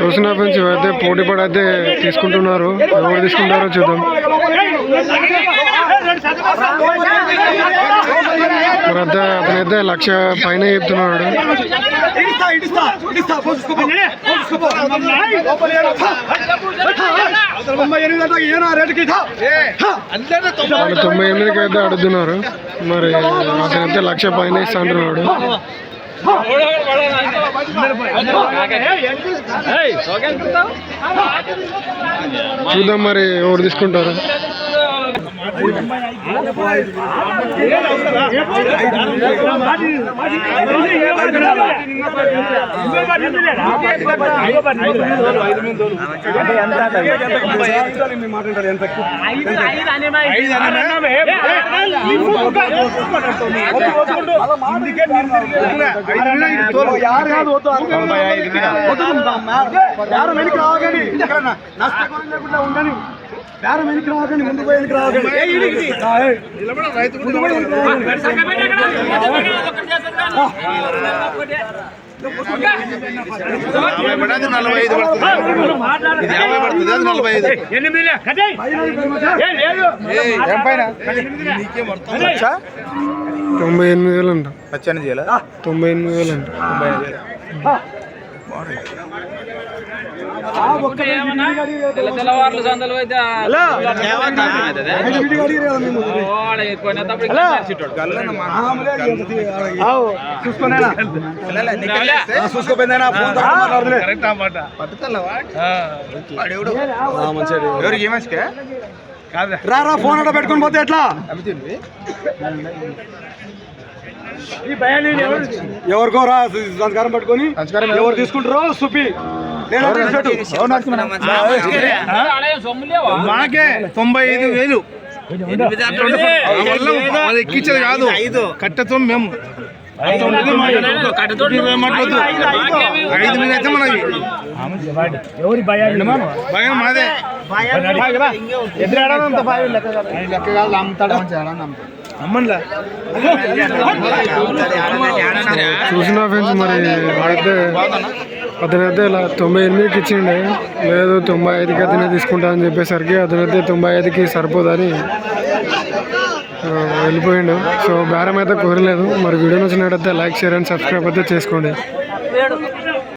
చూసిన ఫ్రెండ్స్ ఇవైతే పోటీ పడి అయితే తీసుకుంటున్నారు ఎవరు తీసుకుంటారో చూద్దాం. మరి అంతా అతనైతే లక్ష పైన చెప్తున్నాడు. తొంభై ఎనిమిదికి అయితే అడుగుతున్నారు. మరి అతనైతే లక్ష పైన ఇస్తా అంటున్నాడు చూద్దాం మరి ఎవరు తీసుకుంటారు. మీ ఎంత యారు కాదు వద్దు యారు వెనక్కి రావకండి నష్టం లేకుండా ఉండని యారు వెనక్కి రావకండి ముందు పోయి వెనక్కి ఏయ్. ముందు పోయి వెనక్కి రావకండి. నలభై ఐదు పడుతుంది. ఇది యాభై పడుతుంది అది నలభై ఐదు. లక్ష తొంభై ఎనిమిది వేలు అంట తొంభై ఎనిమిది వేలు అంట తొంభై ఐదు వేలు? తెల్లవారులు సందలు అయితే రా ఫోన్ అట్లా పెట్టుకొని పోతే ఎట్లా? ఎవరికో రా సంస్కారం పట్టుకొని ఎవరు తీసుకుంటారో సుపి మాకే తొంభై ఐదు వేలు. ఎక్కించేది కాదు. కట్టెతో మేము ఐదు మీద అయితే మనకి ఎవరి భయం మాదే లెక్క కాదు అమ్ముతాడు చూసిన ఫ్రెండ్స్ మరి వాడైతే అతనైతే ఇలా తొంభై ఎనిమిదికి ఇచ్చిండే. లేదు తొంభై ఐదుకి అతనే తీసుకుంటా అని చెప్పేసరికి అతనైతే తొంభై ఐదుకి సరిపోదని వెళ్ళిపోయిండు. సో బేరం అయితే కుదరలేదు మరి వీడియో నచ్చినట్టయితే లైక్ షేర్ అండ్ సబ్స్క్రైబ్ అయితే చేసుకోండి.